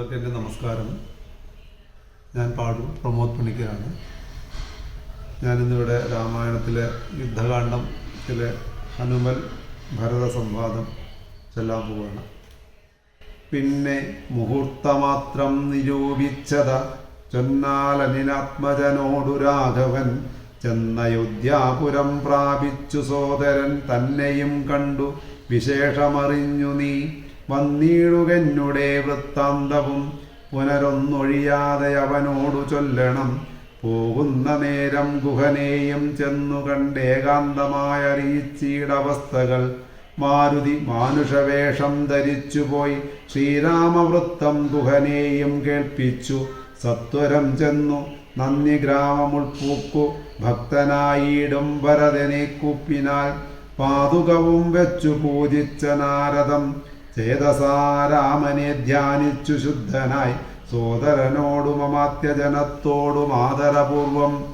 എല്ലാവർക്കും എന്റെ നമസ്കാരം. ഞാൻ പാടും പ്രമോദ് പണിക്കരാണ്. ഞാനിന്നിവിടെ രാമായണത്തിലെ യുദ്ധകാന്ഡം ചില ഹനുമൽ ഭരത സംവാദം ചെല്ലാൻ പോവുകയാണ് പിന്നെ മുഹൂർത്തമാത്രം നിരൂപിച്ചത ചൊന്നാലനിലാത്മജനോടു രാഘവൻ. ചെന്നയോധ്യാപുരം പ്രാപിച്ചു സോദരൻ തന്നെയും കണ്ടു. വിശേഷമറിഞ്ഞു നീ. വന്നീടുകെന്നുടെ വൃത്താന്തവും പുനരൊന്നൊഴിയാതെ അവനോടു ചൊല്ലണം. പോകുന്ന നേരം ഗുഹനെയും ചെന്നു കണ്ടേകാന്തമായ അറിയിച്ചീടവസ്ഥകൾ മാരുതി മാനുഷവേഷം ധരിച്ചുപോയി ശ്രീരാമവൃത്തം ഗുഹനെയും കേൾപ്പിച്ചു. സത്വരം ചെന്നു നന്ദി ഗ്രാമമുൾപ്പൂക്കു. ഭക്തനായിടും ഭരതനെ കുപ്പിനാൽ. പാതുകവും വെച്ചു പൂജിച്ച നാരദം ചേതസാരാമനെ ധ്യാനിച്ചു ശുദ്ധനായി. സോദരനോടും അമാത്യജനത്തോടും ആദരപൂർവം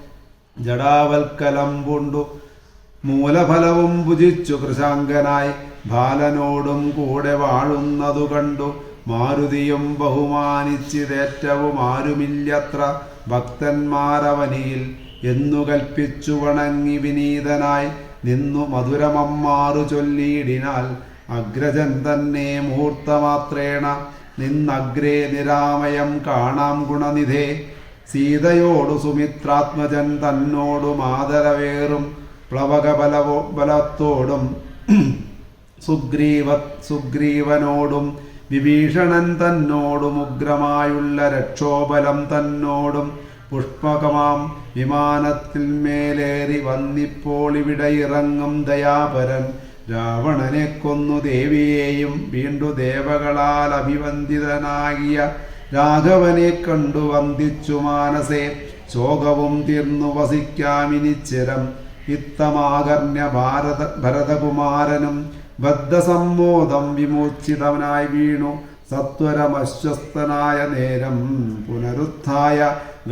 ജടാവൽക്കലം പൂണ്ടു. മൂലഫലവും ഭുജിച്ചു കൃശാങ്കനായി ബാലനോടും കൂടെ വാഴുന്നതു കണ്ടു. മാരുതിയും ബഹുമാനിച്ചിതേറ്റവും ആരുമില്ലത്ര ഭക്തന്മാരവനിയിൽ എന്നു കൽപ്പിച്ചു വണങ്ങി വിനീതനായി. നിന്നു മധുരമമ്മാറു ചൊല്ലിയിടിനാൽ അഗ്രജൻ തന്നെ മുഹൂർത്തമാത്രേണ നിന്നഗ്രേ നിരാമയം കാണാം ഗുണനിധേ. സീതയോടു സുമിത്രാത്മജൻ തന്നോടും ആദരവേറും. പ്ലവകബലവോ ബലത്തോടും. സുഗ്രീവ സുഗ്രീവനോടും. വിഭീഷണൻ തന്നോടും. ഉഗ്രമായുള്ള രക്ഷോബലം തന്നോടും. പുഷ്പകമാം വിമാനത്തിൽ മേലേറി വന്നിപ്പോൾ ഇവിടെ ഇറങ്ങും ദയാപരൻ. രാവണനെ കൊന്നു ദേവിയെയും വീണ്ടു ദേവകളാൽ അഭിവന്ദിതനാകിയ രാഘവനെ കണ്ടു വന്ദിച്ചു മാനസേ. ശോകവും തീർന്നു വസിക്കാമിനിച്ചിരം ഇത്തമാകർണ്യ ഭാരത ഭരതകുമാരനും ബദ്ധസമ്മോദം വിമോചിതവനായി വീണു. സത്വരമശ്വസ്തനായ നേരം പുനരുത്ഥായ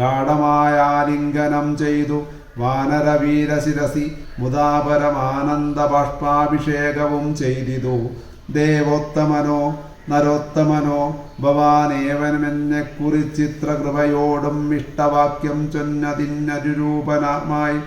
ഗാഠമായ ആലിംഗനം ചെയ്തു. വാനരവീരശിരസി മുദാപരമാനന്ദ ബാഷ്പാഭിഷേകവും ചെയ്തിതു. ദേവോത്തമനോ നരോത്തമനോ ഭവാനേവനെന്നെ കുറിച്ചിത്ര കൃപയോടും ഇഷ്ടവാക്യം ചൊന്നതിന്നരുരൂപനമായി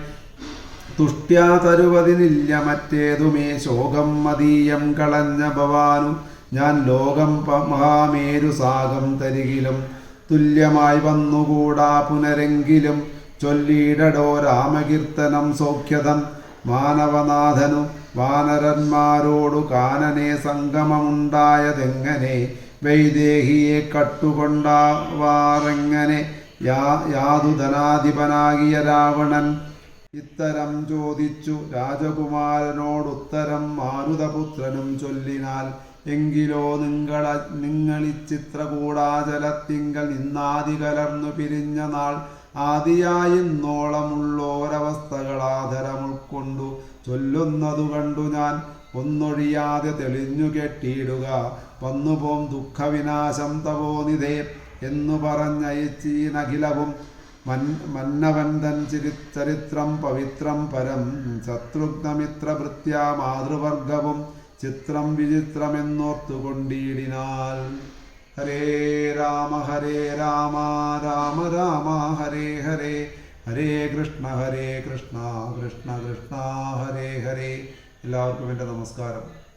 തുഷ്ട്യാ തരുവതിനില്ല മറ്റേതുമേ. ശോകം മതീയം കളഞ്ഞ ഭവാനു ഞാൻ ലോകം മഹാമേരു സാഗം തരികിലും തുല്യമായി വന്നുകൂടാ പുനരെങ്കിലും ചൊല്ലിയിടടോ രാമകീർത്തനം സൗഖ്യതം മാനവനാഥനു വാനരന്മാരോടു കാനനെ സംഗമമുണ്ടായതെങ്ങനെ? വൈദേഹിയെ കട്ടുകൊണ്ടാവാറെങ്ങനെ? യാ യാതുധനാധിപനാകിയ രാവണൻ ഇത്തരം ചോദിച്ചു. രാജകുമാരനോടുത്തരം മാരുതപുത്രനും ചൊല്ലിനാൽ എങ്കിലോ നിങ്ങൾ നിങ്ങളിച്ചിത്രകൂടാചലത്തിങ്കൽ നിന്നാദി കലർന്നു പിരിഞ്ഞ നാൾ ആദിയായിന്നോളമുള്ളോരവസ്ഥകളാധരം ഉൾക്കൊണ്ടു ചൊല്ലുന്നതു കണ്ടു ഞാൻ. ഒന്നൊഴിയാതെ തെളിഞ്ഞു കെട്ടിയിടുക. വന്നുപോം ദുഃഖവിനാശം തപോനിധേ എന്നു പറഞ്ഞയച്ചീനഖിലവും മൻ മന്നവന്തൻ തൻ ചിരി ചരിത്രം പവിത്രം പരം ശത്രുഘ്നമിത്രഭൃത്യ മാതൃവർഗവും ചിത്രം വിചിത്രമെന്നോർത്തുകൊണ്ടിടിനാൽ. ഹരേ രാമ ഹരേ രാമ രാമ രാമ ഹരേ ഹരേ. ഹരേ കൃഷ്ണ ഹരേ കൃഷ്ണ കൃഷ്ണ കൃഷ്ണ ഹരേ ഹരേ. എല്ലാവർക്കും എന്റെ നമസ്കാരം.